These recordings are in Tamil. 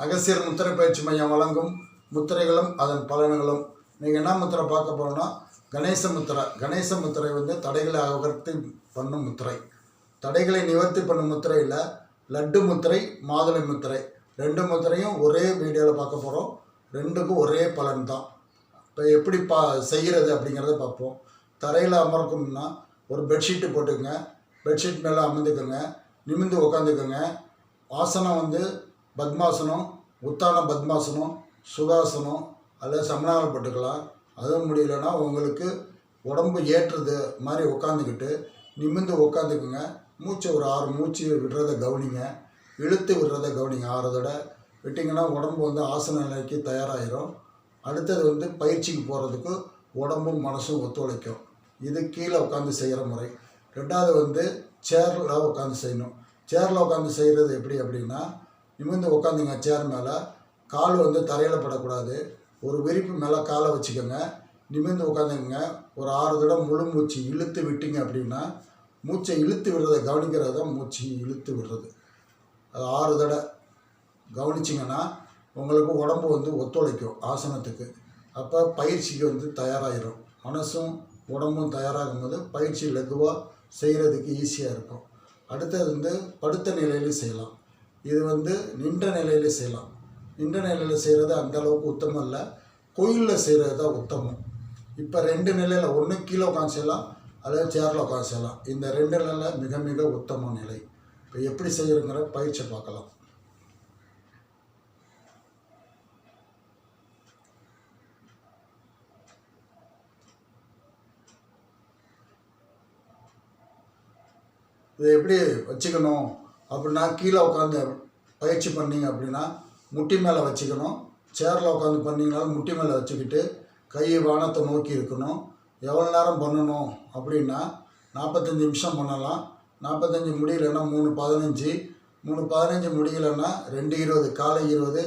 அகசியர் முத்திரை பயிற்சி மையம் வழங்கும் முத்திரைகளும் அதன் பலன்களும். நீங்கள் என்ன முத்திரை பார்க்க போறோம்னா கணேச முத்திரை. கணேச முத்திரை வந்து தடைகளை அகர்த்தி பண்ணும் முத்திரை. தடைகளை நிவர்த்தி பண்ணும் முத்திரையில் லட்டு முத்திரை மாதுளை முத்திரை. ரெண்டு முத்திரையும் ஒரே வீடியோவில் பார்க்க போகிறோம் ரெண்டுக்கும் ஒரே பலன் தான். இப்போ எப்படி பா செய்கிறது அப்படிங்கிறத பார்ப்போம். தரையில் அமர்க்கணும்னா ஒரு பெட்ஷீட்டு போட்டுக்கோங்க. பெட்ஷீட் மேலே அமர்ந்துக்கோங்க. நிமிந்து உக்காந்துக்கோங்க. ஆசனம் வந்து பத்மாசனம் உத்தான பத்மாசனம் சுகாசனம் அல்லது சமணாவில் அதுவும் முடியலன்னா உங்களுக்கு உடம்பு ஏற்றுறது மாதிரி உட்காந்துக்கிட்டு நிமிந்து உட்காந்துக்குங்க மூச்சை ஒரு ஆறு மூச்சு விடுறத கவனிங்க. இழுத்து விடுறத கவனிங்க. ஆறு விட்டிங்கன்னா உடம்பு வந்து ஆசன நிலைக்கு தயாராகிரும் அடுத்தது வந்து பயிற்சிக்கு போகிறதுக்கு உடம்பும் மனசும் ஒத்துழைக்கும். இது கீழே உட்காந்து செய்கிற முறை. ரெண்டாவது வந்து சேரில் உட்காந்து செய்யணும். சேரில் உட்காந்து செய்கிறது எப்படி அப்படின்னா நிமிர்ந்து உட்காந்துங்க சேர் மேலே. கால் வந்து தரையில் படக்கூடாது. ஒரு விரிப்பு மேலே காலை வச்சுக்கோங்க. நிமிர்ந்து உட்காந்துங்க ஒரு ஆறு தடவை முழு மூச்சு இழுத்து விட்டீங்க அப்படின்னா மூச்சை இழுத்து விடுறதை கவனிக்கிறது தான் மூச்சு இழுத்து விடுறது. அது ஆறு தடவை கவனிச்சிங்கன்னா உங்களுக்கு உடம்பு வந்து ஒத்துழைக்கும் ஆசனத்துக்கு. அப்போ பயிற்சிக்கு வந்து தயாராகிடும் மனசும் உடம்பும் தயாராகும் போது பயிற்சி லகுவாக செய்கிறதுக்கு ஈஸியாக இருக்கும். அடுத்தது வந்து படுத்த நிலையிலும் செய்யலாம். இது வந்து நின்ற நிலையில் செய்யலாம். நின்ற நிலையில் செய்கிறது அந்த அளவுக்கு உத்தமம் இல்லை கோயிலில் செய்கிறது தான் உத்தமம். இப்போ ரெண்டு நிலையில் ஒன்று கீழே உட்காந்து செய்யலாம் அல்லது சேரில் உட்காந்து செய்யலாம். இந்த ரெண்டு நிலையில் மிக மிக உத்தம நிலை. இப்போ எப்படி செய்யறங்கிற பயிற்சி பார்க்கலாம். இதை எப்படி வச்சுக்கணும்? அப்படின்னா கீழே உட்காந்து பயிற்சி பண்ணீங்க அப்படின்னா முட்டி மேலே வச்சுக்கணும். சேரில் உட்காந்து பண்ணிங்கனாலும் முட்டி மேலே வச்சுக்கிட்டு கை வானத்தை நோக்கி இருக்கணும். எவ்வளோ நேரம் பண்ணணும் அப்படின்னா நாற்பத்தஞ்சு நிமிஷம் பண்ணலாம். நாற்பத்தஞ்சு முடியலன்னா மூணு பதினஞ்சு. மூணு பதினஞ்சு முடியலன்னா ரெண்டு இருபது காலை இருபது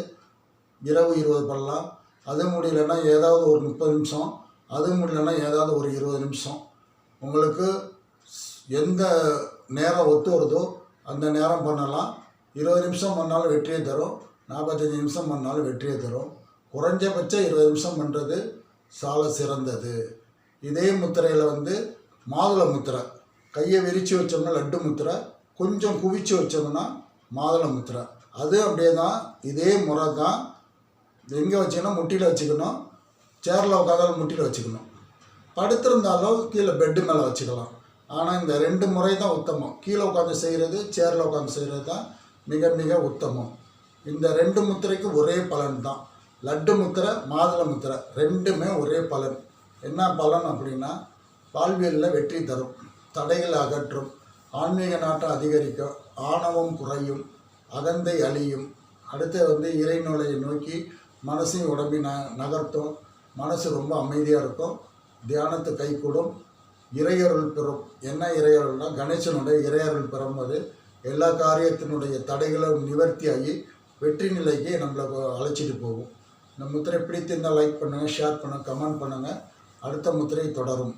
இரவு இருபது பண்ணலாம். அது முடியலன்னா ஏதாவது ஒரு முப்பது நிமிஷம். அது முடியலன்னா ஏதாவது ஒரு இருபது நிமிஷம். உங்களுக்கு எந்த நேரம் ஒத்து வருதோ அந்த நேரம் பண்ணலாம். இருபது நிமிஷம் பண்ணாலும் வெற்றியை தரும். நாற்பத்தஞ்சு நிமிஷம் பண்ணாலும் வெற்றியை தரும். குறைஞ்சபட்சம் இருபது நிமிஷம் பண்ணுறது சால சிறந்தது. இதே முத்திரையில் வந்து மாதுளை முத்திரை. கையை விரித்து வச்சோம்னா லட்டு முத்திரை. கொஞ்சம் குவிச்சு வச்சோம்னா மாதுளை முத்திரை. அது அப்படியே தான் இதே முறை தான். எங்கே வச்சுக்கணும்? முட்டியில் வச்சுக்கணும். சேரில் உட்காந்தாலும் முட்டியில் வச்சுக்கணும். படுத்திருந்தாலும் கீழே பெட்டு மேலே வச்சுக்கலாம். ஆனால் இந்த ரெண்டு முறை தான் உத்தமம். கீழே உட்காந்து செய்கிறது சேரில் உட்காந்து செய்கிறது தான் மிக மிக உத்தமம். இந்த ரெண்டு முத்திரைக்கு ஒரே பலன் தான். லட்டு முத்திரை மாதுளை முத்திரை ரெண்டுமே ஒரே பலன். என்ன பலன் அப்படின்னா வாழ்வியலில் வெற்றி தரும் தடைகள் அகற்றும் ஆன்மீக நாட்டம் அதிகரிக்கும் ஆணவம் குறையும் அகந்தை அழியும். அடுத்து வந்து இறைநூலையை நோக்கி மனசையும் உடம்பையும் ந நகர்த்தும். மனசு ரொம்ப அமைதியாக இருக்கும். தியானத்து கைகூடும் இறையருள் பெறும். என்ன இறையருள்னா கணேசனுடைய இறையருள் பெறும்போது எல்லா காரியத்தினுடைய தடைகளும் நிவர்த்தியாகி வெற்றி நிலைக்கு நம்மளை அழைச்சிட்டு போகும். இந்த முத்திரை பிடித்திருந்தால் லைக் பண்ணுங்கள் ஷேர் பண்ணுங்கள் கமெண்ட் பண்ணுங்கள் அடுத்த முத்திரை தொடரும்.